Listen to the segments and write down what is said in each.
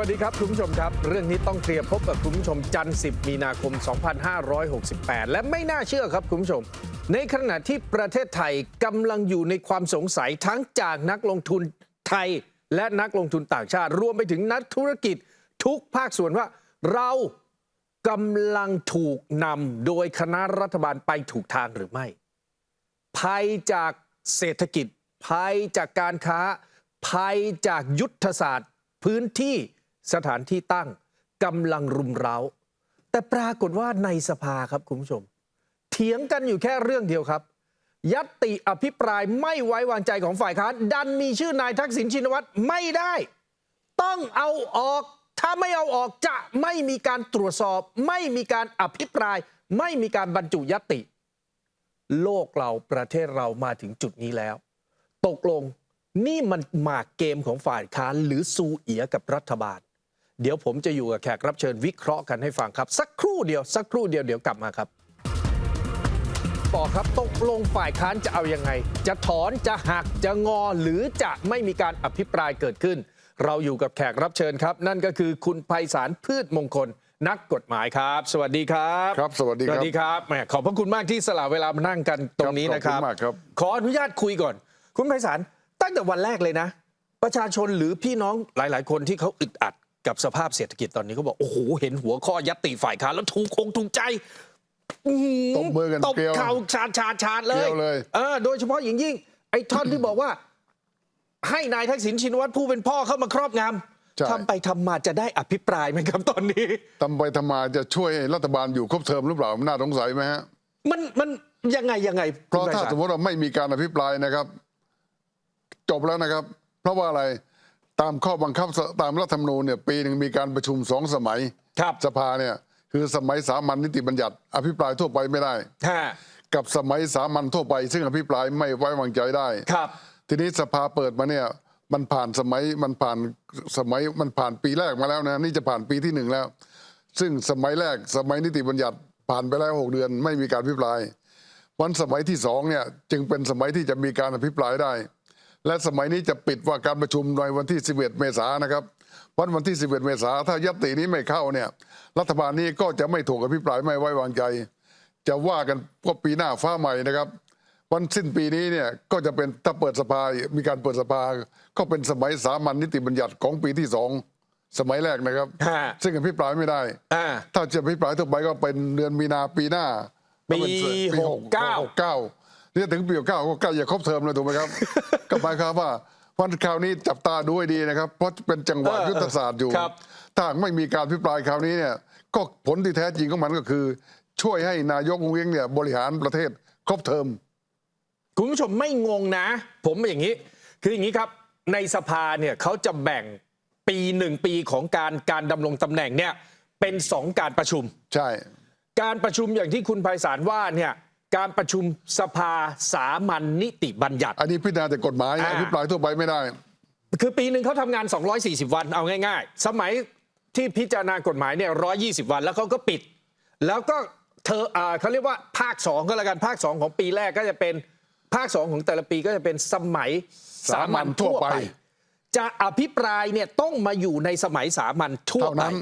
สวัสดีครับ คุณผู้ชมครับ เรื่องนี้ต้องเคลียร์พบกับคุณผู้ชมจันทร์10 มีนาคม 2568 และไม่น่าเชื่อครับคุณผู้ชม ในขณะที่ประเทศไทยกำลังอยู่ในความสงสัยทั้งจากนักลงทุนไทย และนักลงทุนต่างชาติ รวมไปถึงนักธุรกิจทุกภาคส่วนว่า เรากำลังถูกนำโดยคณะรัฐบาลไปถูกทางหรือไม่ ภัยจากเศรษฐกิจ ภัยจากการค้า ภัยจากยุทธศาสตร์ พื้นที่ สถานที่ตั้งกำลังรุมเร้า แต่ปรากฏว่าในสภาครับคุณผู้ชม เถียงกันอยู่แค่เรื่องเดียวครับ ยัตติอภิปรายไม่ไว้วางใจของฝ่ายค้านดันมีชื่อนายทักษิณชินวัตรไม่ได้ ต้องเอาออก ถ้าไม่เอาออกจะไม่มีการตรวจสอบ ไม่มีการอภิปราย ไม่มีการบรรจุยัตติ โลกเราประเทศเรามาถึงจุดนี้แล้ว ตกลงนี่มันหมากเกมของฝ่ายค้านหรือซูเอียกับรัฐบาล เดี๋ยวผมจะอยู่กับแขกรับเชิญวิเคราะห์กันให้ฟังครับ สักครู่เดียวสักครู่เดียวเดี๋ยวกลับมาครับต่อครับตกลงฝ่ายค้านจะเอายังไง จะถอนจะหักจะงอหรือจะไม่มีการอภิปรายเกิดขึ้น เราอยู่กับแขกรับเชิญครับ นั่นก็คือคุณไพศาลพืชมงคลนักกฎหมายครับ สวัสดีครับครับ สวัสดีสครับวัสดีครับแหมขอบพระคุณมากที่สละเวลามานั่งกันตรงนี้ครับนะครับขอบคุณมากครับ ขออนุญาตคุยก่อน คุณไพศาลตั้งแต่วันแรกเลยนะ ประชาชนหรือพี่น้องหลาย ๆ คนที่เขาอึดอัด กับสภาพเศรษฐกิจตอนนี้เขาบอก โอ้โห เห็นหัวข้อยัตติฝ่ายค้านแล้วถูกคงถูกใจอื้อหืตบมือกันตบเกลียวเข่าชาดชาดชาดเลเกลียยวเลยเออโดยเฉพาะอย่างยิ่ง ไอ้ท่อนที่บอกว่า ให้นายทักษิณชินวัตรผู้เป็นพ่อเข้ามาครอบงใช่ำทำไปทำมาจะได้อภิปรายไหมครับตอนนี้ทำไปทำมาจะช่วยให้รัฐบาลอยู่ครบเทอมหรือเปล่าน่าสงสัยไหมฮะ มันมันยังไงยังไง เพราะคุณไพถ้าศลสมมติว่าไม่มีการอภิปรายนะครับ จบแล้วนะครับ เพราะว่าอะไร ตามข้อบังคับตามรัฐธรรมนูญเนี่ยปีหนึ่งมีการประชุมสองสมัยครับสภาเนี่ยคือสมัยสามัญนิติบัญญัติ อภิปรายทั่วไปไม่ได้ฮะกับสมัยสามัญทั่วไป ซึ่งอภิปรายไม่ไว้วางใจได้ครับ ทีนี้สภาเปิดมาเนี่ยมันผ่านสมัยมันผ่านสมัยมันผ่านปีแรกมาแล้วนะนี่จะผ่านปีที่หนึ่งแล้ว ซึ่งสมัยแรกสมัยนิติบัญญัติผ่านไปแล้วหกเดือน ไม่มีการอภิปราย วันสมัยที่สองเนี่ยจึงเป็นสมัยที่จะมีการอภิปรายได้ และสมัยนี้จะปิดว่าการประชุมในวันที่ 11 เมษายนนะครับวันวันที่ 11 เมษายนถ้ายัตตินี้ไม่เข้าเนี่ยรัฐบาลนี้ก็จะไม่ถูกอภิปรายไม่ไว้วางใจ จะว่ากันก็ปีหน้าฟ้าใหม่นะครับ วันสิ้นปีนี้เนี่ยก็จะเป็นถ้าเปิดสภา มีการเปิดสภา ก็เป็นสมัยสามัญนิติบัญญัติของปีที่สองสมัยแรกนะครับฮะซึ่งอภิปรายไม่ได้อ่าถ้าจะอภิปรายทั่วไปก็เป็นเดือนมีนาปีหน้าปีก็เป็นหกเก้าหกเก้าเนี่ยถึงปีหกเก้าก็ใกล้จะครบเทอมเลยถูกไหมครับก็หมายความว่าวันคราวนี้จับตาดูให้ดีนะครับ เพราะเป็นจังหวะเออยุทธศาสตร์อยู่ครับถ้าหากไม่มีการอภิปรายคราวนี้เนี่ย ก็ผลที่แท้จริงของมันก็คือ ช่วยให้นายกองเวียงเนี่ยบริหารประเทศครบเทอมคุณผู้ชมไม่งงนะ ผมอย่างนี้ คืออย่างนี้ครับ ในสภาเนี่ยเขาจะแบ่งปีหนึ่งปีของการการดำรงตำแหน่งเนี่ยเป็นสองการประชุม ใช่ การประชุมอย่างที่คุณไพศาลว่าเนี่ย การประชุมสภาสามัญนิติบัญญัติ อันนี้พิจารณาแต่กฎหมายอ่า อภิปรายทั่วไปไม่ได้ คือปีหนึ่งเขาทำงาน 240 วันเอาง่าย ๆ สมัยที่พิจารณากฎหมายเนี่ย120 วันแล้วเขาก็ปิด แล้วก็เธออ่าเขาเรียกว่าภาค 2 ก็แล้วกันภาค 2 ของปีแรกก็จะเป็นภาค 2 ของแต่ละปีก็จะเป็นสมัยสามัญทั่วไป จะอภิปรายเนี่ยต้องมาอยู่ในสมัยสามัญทั่วเท่าไปนั้น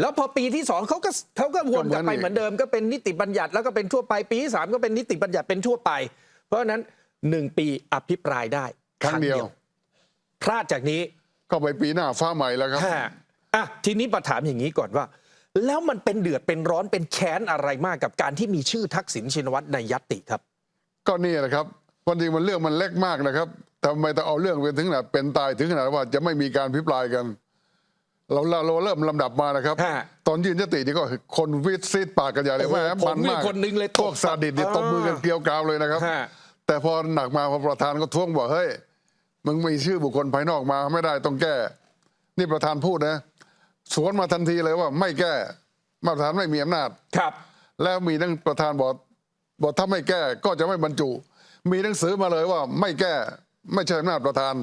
แล้วพอปีที่สองเขาก็เขาก็วนกลับไปก็เหมือนเหมือนเดิมก็เป็นนิติบัญญัติแล้วก็เป็นทั่วไปปีที่สามก็เป็นนิติบัญญัติเป็นทั่วไป เพราะฉะนั้นหนึ่งปีอภิปรายได้ครั้งเดียวพลาดจากนี้ก็ไปปีหน้าฟ้าใหม่แล้วครับฮะอะทีนี้มาถามอย่างนี้ก่อนว่า แล้วมันเป็นเดือดเป็นร้อนเป็นแค้นอะไรมากกับการที่มีชื่อทักษิณชินวัตรในยัตติครับ ก็นี่แหละครับวันจริงมันเรื่องมันเล็กมากนะครับทำไมต้องเอาเรื่องเป็นถึงขนาดเป็นตายถึงขนาดว่าจะไม่มีการพิปรายกัน เราเราเราเริ่มลำดับมานะครับ ฮะ ตอนยื่นยตินี่ก็คนวิทย์ซีดปากกันใหญ่เลยโอ้โหแหผมนี่ากคนหนึ่งเลยพวกซาดิสนี่อ่าตบมือกันเกลียวกราวเลยนะครับ ฮะ แต่พอหนักมาพอประธานก็ท้วงบอกเฮ้ยมึงมีชื่อบุคคลภายนอกมาไม่ได้ต้องแก้ นี่ประธานพูดนะ สวนมาทันทีเลยว่าไม่แก้มาประธานไม่มีอำนาจ ครับ แล้วมีทั้งประธานบอกบอกถ้าไม่แก้ก็จะไม่บรรจุ มีหนังสือมาเลยว่าไม่แก้ไม่ใช่อำนาจประธาน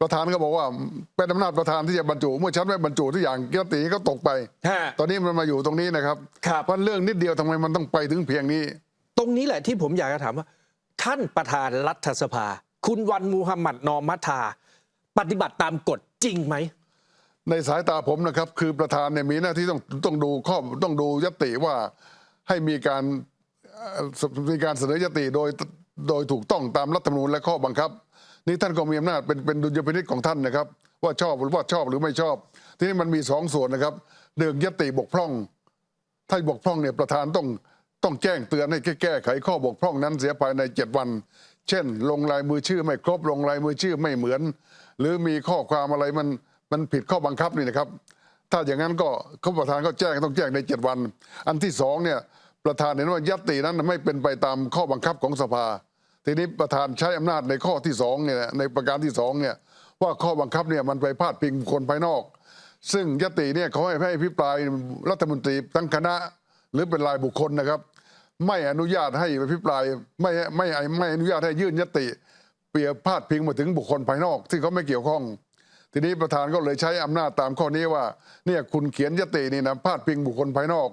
ประธานก็บอกว่าเป็นอำนาจประธานที่จะบรรจุ เมื่อฉันไม่บรรจุทุกอย่างยติก็ตกไปฮะตอนนี้มันมาอยู่ตรงนี้นะครับครับเพราะเรื่องนิดเดียวทำไมมันต้องไปถึงเพียงนี้ ตรงนี้แหละที่ผมอยากจะถามว่า ท่านประธานรัฐสภา คุณวันมูฮัมหมัดนอมัทา ปฏิบัติตามกฎจริงไหมในสายตาผมนะครับ คือประธานเนี่ยมีหน้าที่ต้องต้องดูข้อต้องดูยติว่าให้มีการเอ่อมีการเสนอยติโดยโดยถูกต้องตามรัฐธรรมนูญและข้อบังคับ นี่ท่านก็มีอำนาจเป็นเป็นดุลยพินิจของท่านนะครับ ว่าชอบหรือว่าชอบหรือไม่ชอบ ทีนี้มันมีสองส่วนนะครับหนึ่งยติบกพร่อง ถ้าบกพร่องเนี่ยประธานต้องต้องแจ้งเตือนให้แก้ไขข้อบกพร่องนั้นเสียภายในเจ็ดวัน เช่น ลงลายมือชื่อไม่ครบลงลายมือชื่อไม่เหมือน หรือมีข้อความอะไรมันมันผิดข้อบังคับนี่นะครับ ถ้าอย่างนั้นก็ข้าประธานก็แจ้งต้องแจ้งในเจ็ดวัน อันที่สองเนี่ยประธานเห็นว่ายัตตินั้นไม่เป็นไปตามข้อบังคับของสภา ทีนี้ประธานใช้อำนาจในข้อที่สองเนี่ยในประการที่สองเนี่ยว่าข้อบังคับเนี่ยมันไปพาดพิงบุคคนภายนอก ซึ่งยติเนี่ยเขาให้ให้พิปรายรัฐมนตรีทั้งคณะหรือเป็นรายบุคคลนะครับ ไม่อนุญาตให้พิปรายไม่ไม่ไม่อนุญาตให้ยื่นยติ เปรียบพาดพิงมาถึงบุคคลภายนอกที่เขาไม่เกี่ยวข้อง ทีนี้ประธานก็เลยใช้อำนาจตามข้อนี้ว่าเนี่ยคุณเขียนยตินี่นะพาดพิงบุคคลภายนอก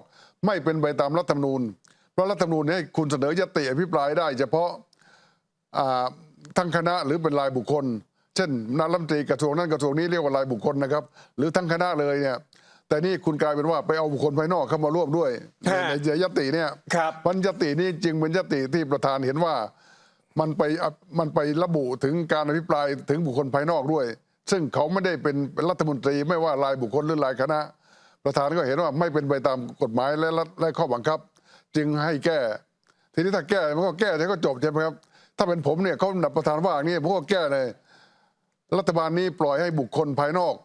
ไม่เป็นไปตามรัฐธรรมนูญเพราะรัฐธรรมนูญให้คุณเสนอยติอภิปรายได้เฉพาะ ทั้งคณะหรือเป็นรายบุคคล เช่นนายรัฐมนตรีกระทรวงนั้นกระทรวงนี้เรียกว่ารายบุคคลนะครับ หรือทั้งคณะเลยเนี่ยแต่นี่คุณกลายเป็นว่าไปเอาบุคคลภายนอกเข้ามาร่วมด้วยในฮะในยติเนี่ยครับมันยตินี้จึงเป็นยติที่ประธานเห็นว่ามันไปมันไประบุถึงการอภิปรายถึงบุคคลภายนอกด้วย ซึ่งเขาไม่ได้เป็นรัฐมนตรีไม่ว่ารายบุคคลหรือรายคณะ ประธานก็เห็นว่าไม่เป็นไปตามกฎหมายและรัฐและข้อบังคับ จึงให้แก้ ทีนี้ถ้าแก้มันก็แก้แล้วก็จบใช่ไหมครับ ถ้าเป็นผมเนี่ยเขาดับประธานว่าอย่างนี้ผมก็แก้เลย รัฐบาลนี้ปล่อยให้บุคคลภายนอก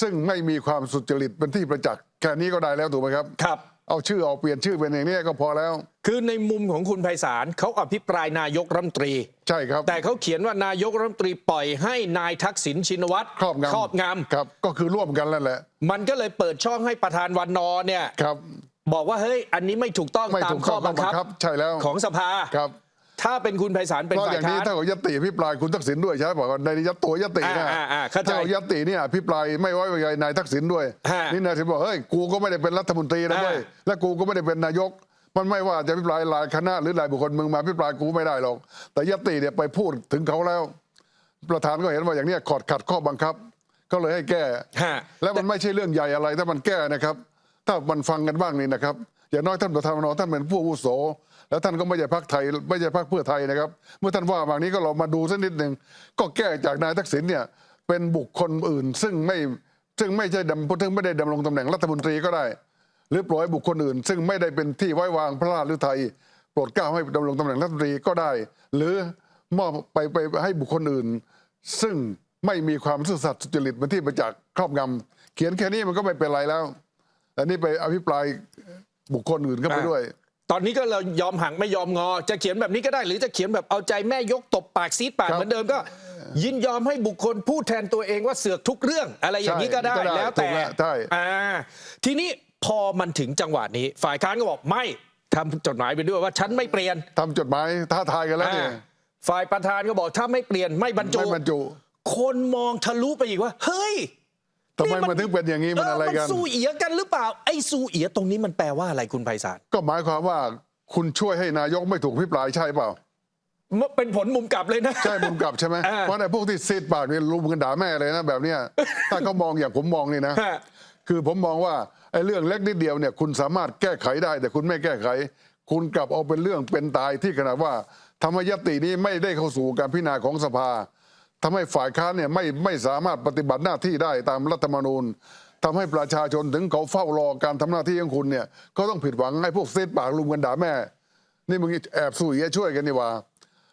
ซึ่งไม่มีความสุจริตเป็นที่ประจักษ์แค่นี้ก็ได้แล้วถูกไหมครับ ครับ เอาชื่อเอาเปลี่ยนชื่อเป็นอย่างนี้ก็พอแล้ว คือในมุมของคุณไพศาลเขาอภิปรายนายกรัฐมนตรี ใช่ครับ แต่เขาเขียนว่านายกรัฐมนตรีปล่อยให้นายทักษิณชินวัตรครอบงำครอบงครับ ก็คือร่วมกันแล้วแหละำมันก็เลยเปิดช่องให้ประธานวันนอร์เนี่ย ครับ บอกว่าเฮ้ยอันนี้ไม่ถูกต้องไม่ตาถูมกข้ต้อองบังคับ ใช่แล้วของสภา ครับ ถ้าเป็นคุณไพศาลเป็นเพราะฝ่าอยย่างค้านี้น ถ้าเอายติพิปรายคุณทักษิณด้วยใช่ป่ะในยัตตัวยตินะอ่าอ่าอ่าเข้าใจถ้าเอายติเนี่ยพิปรายไม่ไว้วางใจนายทักษิณด้วย ฮะนี่นายทักษิณบอกเฮ้ยกูก็ไม่ได้เป็นรัฐมนตรีนะเว้ยอ่า และกูก็ไม่ได้เป็นนายก มันไม่ว่าจะพิปรายรายคณะหรือรายบุคคลมึงมาพิปรายกูไม่ได้หรอกแต่ยติเนี่ยไปพูดถึงเขาแล้ว ประธานก็เห็นว่าอย่างเนี้ยขอดขัดข้อบังคับ ก็เลยให้แก้ ฮะ แล้วมันไม่ใช่เรื่องใหญ่อะไรถ้ามันแก้นะครับ ถ้ามันฟังกันบ้างนี่นะครับ อย่างน้อยท่านประธานนท่านเป็นผู้อาวุโส แล้วท่านก็ไม่ใช่พักไทย ไม่ใช่พักเพื่อไทยนะครับ เมื่อท่านว่าบางนี้ก็เรามาดูสักนิดหนึ่งก็แก้จากนายทักษิณเนี่ยเป็นบุคคลอื่น ซึ่งไม่ซึ่งไม่ใช่ดำซึ่งไม่ได้ดำรงตำแหน่งรัฐมนตรีก็ได้ หรือปล่อยบุคคลอื่น ซึ่งไม่ได้เป็นที่ไว้วางพระราชหรือไทยโปรดเกล้าให้ดำรงตำแหน่งรัฐมนตรีก็ได้ หรือมอบไปไปให้บุคคลอื่น ซึ่งไม่มีความซื่อสัตย์สุจริตเป็นที่ประจักษ์ครอบงำเขียนแค่นี้มันก็ไม่เป็นไรแล้วแต่นี่ไปอภิปรายบุคคลอื่นเข้าไปด้วย ตอนนี้ก็เรายอมหักไม่ยอมงอ จะเขียนแบบนี้ก็ได้ หรือจะเขียนแบบเอาใจแม่ยกตบปากซีดปากครับเหมือนเดิมก็ ยินยอมให้บุคคลพูดแทนตัวเองว่าเสือกทุกเรื่อง อะไรอย่างนี้ก็ได้ใช่ก็ได้แล้วแต่ถูกแล้วใช่อ่าทีนี้พอมันถึงจังหวะนี้ ฝ่ายค้านก็บอกไม่ทำจดหมายไปด้วยว่าฉันไม่เปลี่ยนทำจดหมายท้าทายกันแล้วเนี่ยอ่าฝ่ายประธานก็บอกถ้าไม่เปลี่ยนไม่บรรจุไม่บรรจุ คนมองทะลุไปอีกว่า เฮ้ย ทำไมมันถึงเป็นอย่างนี้มันอะไรกัน เมันสู้เอียกันหรือเปล่า ไอ้สู้เอียตรงนี้มันแปลว่าอะไรคุณไพศาลก็หมายความว่าคุณช่วยให้นายกไม่ถูกพิปรายใช่เปล่า มันเป็นผลมุมกลับเลยนะ ใช่มุมกลับใช่ไหมอ่า เพราะในพวกที่ซีดปากเนี่ยรุมกันด่าแม่เลยนะแบบเนี้ยถ้าเขามองอย่างผมมองนี่นะ ฮะ คือผมมองว่าไอ้เรื่องเล็กนิดเดียวเนี่ยคุณสามารถแก้ไขได้ แต่คุณไม่แก้ไข คุณกลับเอาเป็นเรื่องเป็นตายที่ขนาดว่าธรรมยตินี้ไม่ได้เข้าสู่การพิจารณาของสภา ทำให้ฝ่ายค้านเนี่ยไม่ไม่สามารถปฏิบัติหน้าที่ได้ตามรัฐธรรมนูญทำให้ประชาชนถึงเขาเฝ้ารอการทำหน้าที่ของคุณเนี่ยก็ต้องผิดหวังให้พวกซีดปากรุมกันด่าแม่ นี่มึงแอบสู้เหี้ยช่วยกันนี่หว่า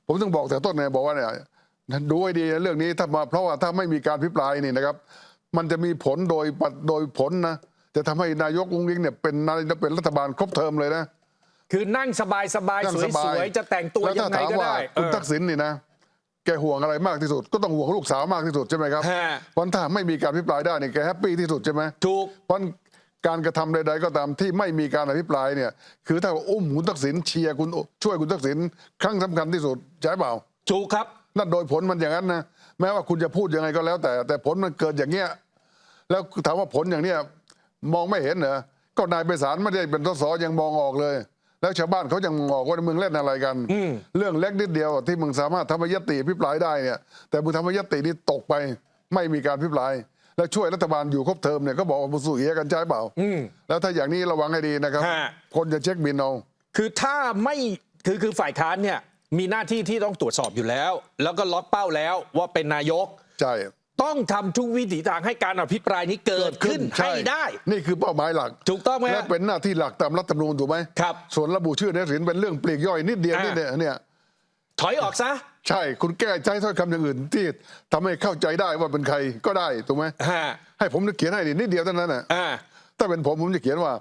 ผมต้องบอกแต่ต้นเนี่ยบอกว่าเนี่ยดูให้ดีนะเรื่องนี้ถ้ามาเพราะว่าถ้าไม่มีการพิปรายนี่นะครับ มันจะมีผลโดยปัดโดยผลนะจะทำให้นายกอุ้งอิงเนี่ยเป็นนายเป็นรัฐบาลครบเทอมเลยนะคือนั่งสบายสบายนั่งสสบาวยๆจะแต่งตัวแล้วยัถ้างไงถามก็ว่าได้คุณเออทักษิณนี่นะ แกห่วงอะไรมากที่สุด ก็ต้องห่วงลูกสาวมากที่สุดใช่ไหมครับฮะวันถ้าไม่มีการพิปรายได้เนี่ยแกแฮปปี้ที่สุดใช่ไหมถูกเพราะการกระทำใดๆก็ตามที่ไม่มีการอภิปรายเนี่ย คือถ้าอุ้มคุณทักษิณเชียร์คุณช่วยคุณทักษิณครั้งสำคัญที่สุดใช่เปล่าถูกครับนั่นโดยผลมันอย่างนั้นนะแม้ว่าคุณจะพูดยังไงก็แล้ว แต่แต่ผลมันเกิดอย่างเงี้ยแล้วถามว่าผลอย่างเนี้ยมองไม่เห็นเหรอก็นายไปศาลไม่ได้เป็นสสยังมองออกเลย แล้วชาวบ้านเขายังมองออกว่ามึงเล่นอะไรกัน เรื่องเล็กนิดเดียวที่มึงสามารถทำให้ยติพิปรายได้เนี่ย แต่มึงทำให้ยตินี้ตกไปไม่มีการพิปราย แล้วช่วยรัฐบาลอยู่ครบเทอมเนี่ยก็บอกว่ามุสุเอียกันใช่เปล่าอืมแล้วถ้าอย่างนี้ระวังให้ดีนะครับ ฮะ คนจะเช็คบินเอา คือถ้าไม่คือคือฝ่ายค้านเนี่ยมีหน้าที่ที่ต้องตรวจสอบอยู่แล้ว แล้วก็ล็อกเป้าแล้วว่าเป็นนายก ใช่ ต้องทำทุกวิถีทางให้การอภิปรายนี้เกิดขึ้นใช่ให้ได้นี่คือเป้าหมายหลักถูกต้องไหมฮะและเป็นหน้าที่หลักตามรัฐธรรมนูญถูกไหมครับ ส่วนระบุชื่อนายทักษิณเป็นเรื่องปลีกย่อยนิดเดียวอ่านิดเดียวเนี่ยถอยออกซะ ใช่คุณแก้ใช้ถ้อยคำอย่างอื่นที่ทำให้เข้าใจได้ว่าเป็นใครก็ได้ถูกไหมฮะ ให้ผมเขียนให้นิดเดียวเท่านั้นน่ะ อ่า ถ้าเป็นผมผมจะเขียนว่า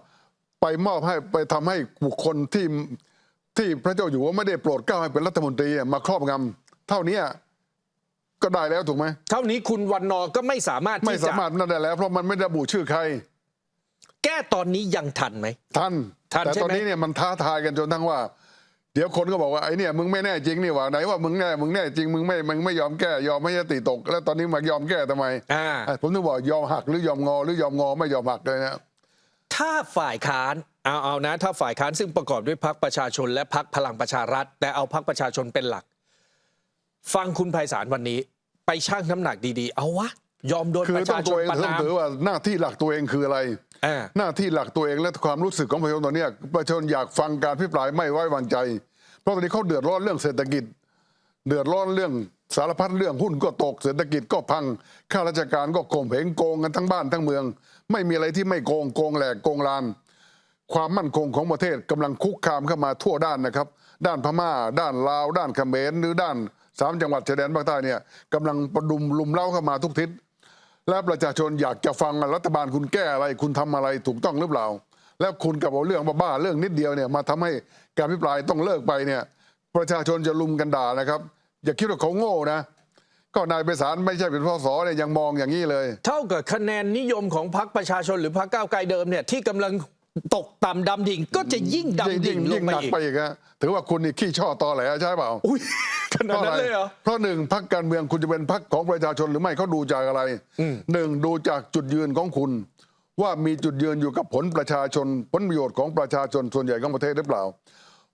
ไปมอบให้ไปทำให้บุคคลที่ที่พระเจ้าอยู่หัวไม่ได้โปรดเกล้าให้เป็นรัฐมนตรีมาครอบงำเท่านี้ ก็ได้แล้วถูกไหมเท่านี้คุณวันนอร์ก็ไม่สามารถไม่ที่สาจะมารถนั่นได้แล้ว เพราะมันไม่ระบุชื่อใคร แก้ตอนนี้ยังทันไหมทันทันแต่ใช่ไหม ตอนนี้เนี่ยมันท้าทายกันจนทั้งว่า เดี๋ยวคนก็บอกว่าไอ้เนี่ยมึงไม่แน่จริงนี่หว่าไหนว่ามึงแน่มึงแน่จริงมึงไม่มึงไม่ยอมแก้ยอมไม่ยติตก แล้วตอนนี้มายอมแก้ทำไมอ่า อะผมถึงบอกยอมหักหรือยอมงอหรือยอมงอไม่ยอมหักเลยนะ ถ้าฝ่ายค้านเอาเอานะ ถ้าฝ่ายค้านซึ่งประกอบด้วยพักประชาชนและพักพลังประชารัฐ แต่เอาพักประชาชนเป็นหลัก ฟังคุณไพศาลวันนี้ ไปชั่งน้ำหนักดีๆ เอาวะ ยอมโดนคือประต้อชางชตัวนเองประต้องนาม ถือว่าหน้าที่หลักตัวเองคืออะไร อ่า หน้าที่หลักตัวเองและความรู้สึกของประชาชนตอนเนี้ยประชาชนอยากฟังการพิปรายไม่ไว้วางใจ เพราะตอนนี้เขาเดือดร้อนเรื่องเศรษฐกิจ เดือดร้อนเรื่องสารพัดเรื่องหุ้นก็ตกเศรษฐกิจก็พังข้าราชการก็โกงเหงโกงกันทั้งบ้านทั้งเมือง ไม่มีอะไรที่ไม่โกงโกงแหลกโกงลาน ความมั่นคงของประเทศกำลังคุกคามเข้ามาทั่วด้านนะครับ ด้านพม่า ด้านลาว ด้านเขมรหรือด้านสามจังหวัดชายแดนภาคใต้เนี่ยกำลังประดุมลุมเล้าเข้ามาทุกทิศและประชาชนอยากจะฟังรัฐบาลคุณแก้อะไร คุณทำอะไรถูกต้องหรือเปล่า แล้วคุณกับเอาเรื่องบ้าๆเรื่องนิดเดียวเนี่ยมาทำให้การพิปรายต้องเลิกไปเนี่ย ประชาชนจะลุมกันด่านะครับ อย่าคิดว่าเขาโง่นะก็นายไปสารไม่ใช่เป็นพศเนี่ยยังมองอย่างนี้เลย เท่ากับคะแนนนิยมของพรรคประชาชนหรือพรรคก้าวไกลเดิมเนี่ยที่กำลัง ตกต่ำดำดิ่งก็จะยิ่งดำดิ่งลยิ่งงไปหนักอีกไปอีกฮะถือว่าคุณนี่ขี้ช่อตอแหลใช่เปล่าอุ้ยขนาดนั้นเลยเหรอเพราะหนึ่งพักการเมืองคุณจะเป็นพักของประชาชนหรือไม่เขาดูจากอะไรหนึ่งดูจากจุดยืนของคุณ ว่ามีจุดยืนอยู่กับผลประชาชน ผลประโยชน์ของประชาชนส่วนใหญ่ของประเทศหรือเปล่า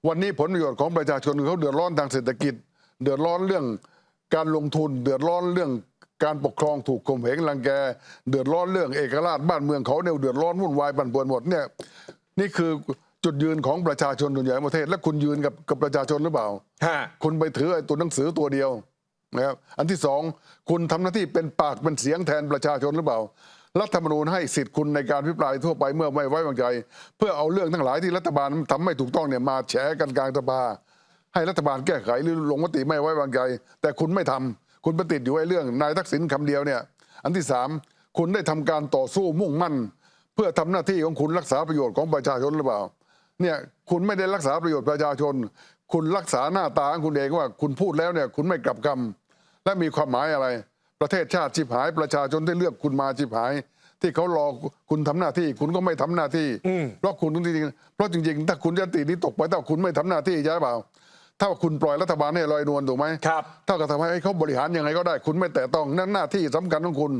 วันนี้ผลประโยชน์ของประชาชนเขาเดือดร้อนทางเศรษฐกิจ เดือดร้อนเรื่องการลงทุน เดือดร้อนเรื่อง การปกครองถูกข่มเหงรังแก เดือดร้อนเรื่องเอกราชบ้านเมืองเขาเนี่ยเดือดร้อนวุ่นวายปั่นป่วนหมดเนี่ยนี่คือจุดยืนของประชาชนส่วนใหญ่ของประเทศ และคุณยืนกับกับประชาชนหรือเปล่าฮะคุณไปถือไอ้ตัวหนังสือตัวเดียวนะครับอันที่สองคุณทำหน้าที่เป็นปากเป็นเสียงแทนประชาชนหรือเปล่า รัฐธรรมนูญให้สิทธิ์คุณในการพิปรายทั่วไปเมื่อไม่ไว้วางใจ เพื่อเอาเรื่องทั้งหลายที่รัฐบาลทำไม่ถูกต้องเนี่ยมาแฉกันกลางสภาให้รัฐบาลแก้ไขหรือลงมติไม่ไว้วางใจ แต่คุณไม่ทำ คุณไปติดอยู่ไอ้เรื่องนายทักษิณคำเดียวเนี่ยอันที่สามคุณได้ทำการต่อสู้มุ่งมั่น เพื่อทำหน้าที่ของคุณรักษาประโยชน์ของประชาชนหรือเปล่าเนี่ยคุณไม่ได้รักษาประโยชน์ประชาชน คุณรักษาหน้าตาของคุณเองว่าคุณพูดแล้วเนี่ยคุณไม่กลับคำและมีความหมายอะไร ประเทศชาติชิบหายประชาชนที่เลือกคุณมาชิบหาย ที่เขารอคุณทำหน้าที่ คุณก็ไม่ทำหน้าที่เพราะคุณจริงๆเพราะจริงๆ ถ้าคุณยตินี้ตกไปถ้าคุณไม่ทำหน้าที่ใช่เปล่า ถ้าคุณปล่อยรัฐบาลให้ลอยนวลถูกไหมครับถ้าก็ทำให้เขาบริหารยังไงก็ได้คุณไม่แต่ต้องนั่นหน้าที่สำคัญของคุณ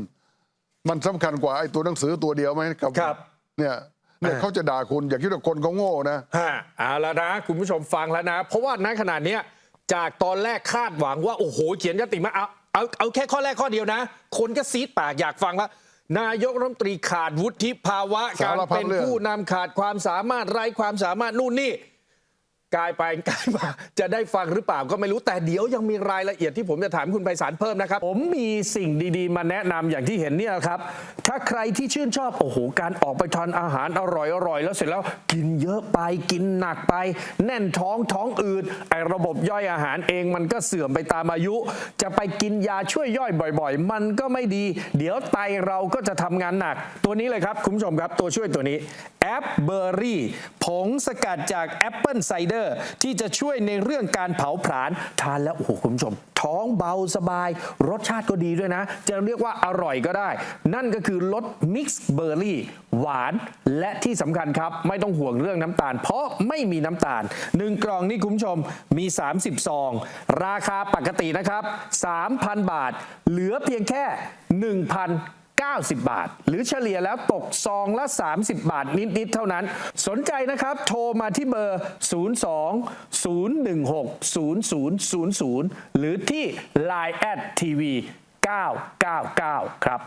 มันสำคัญกว่าไอ้ตัวหนังสือตัวเดียวไหมกับครับ เนี่ยเนี่ยเขาจะด่าคุณอย่าคิดว่าคนเขาโง่นะฮะเอาแล้วนะ คุณผู้ชมฟังแล้วนะ เพราะว่าณขนาดเนี้ยจากตอนแรกคาดหวังว่า โอ้โห เขียนยติมาเอาเอาเอาแค่ข้อแรกข้อเดียวนะ คนก็ซีดปากอยากฟังว่านายกรัฐมนตรีขาดวุฒิภาวะสาการรพัดเป็นเรื่องผู้นำขาดความสามารถไร้ความสามารถนู่นนี่ กลายไปกลายมาจะได้ฟังหรือเปล่าก็ไม่รู้แต่เดี๋ยวยังมีรายละเอียดที่ผมจะถามคุณไพศาลเพิ่มนะครับ ผมมีสิ่งดีๆ มาแนะนำอย่างที่เห็นเนี่ยครับ ถ้าใครที่ชื่นชอบโอ้โหการออกไปทานอาหารอร่อยๆแล้วเสร็จแล้วกินเยอะไปกินหนักไป แน่นท้องท้องอืดไอระบบย่อยอาหารเองมันก็เสื่อมไปตามอายุ จะไปกินยาช่วยย่อยบ่อยๆ มันก็ไม่ดี เดี๋ยวไตเราก็จะทำงานหนัก ตัวนี้เลยครับคุณผู้ชมครับตัวช่วยตัวนี้แอปเบอร์รี่ผงสกัดจากแอปเปิลไซเดอร์อร์ ที่จะช่วยในเรื่องการเผาผลาญทานแล้วโอ้โหคุณผู้ชม ท้องเบาสบาย รสชาติก็ดีด้วยนะ จะเรียกว่าอร่อยก็ได้ นั่นก็คือรสมิกซ์เบอร์รี่หวานและที่สำคัญครับ ไม่ต้องห่วงเรื่องน้ำตาล เพราะไม่มีน้ำตาล 1 กล่องนี่คุณผู้ชมมี 30ซอง ราคาปกตินะครับ 3,000 บาท เหลือเพียงแค่ 1,000 90 บาท หรือเฉลี่ยแล้วตกซองละ 30 บาทนิด ๆ เท่านั้น สนใจนะครับ โทรมาที่เบอร์ 02 016 0000 หรือที่ Line แอดทีวี999 ครับ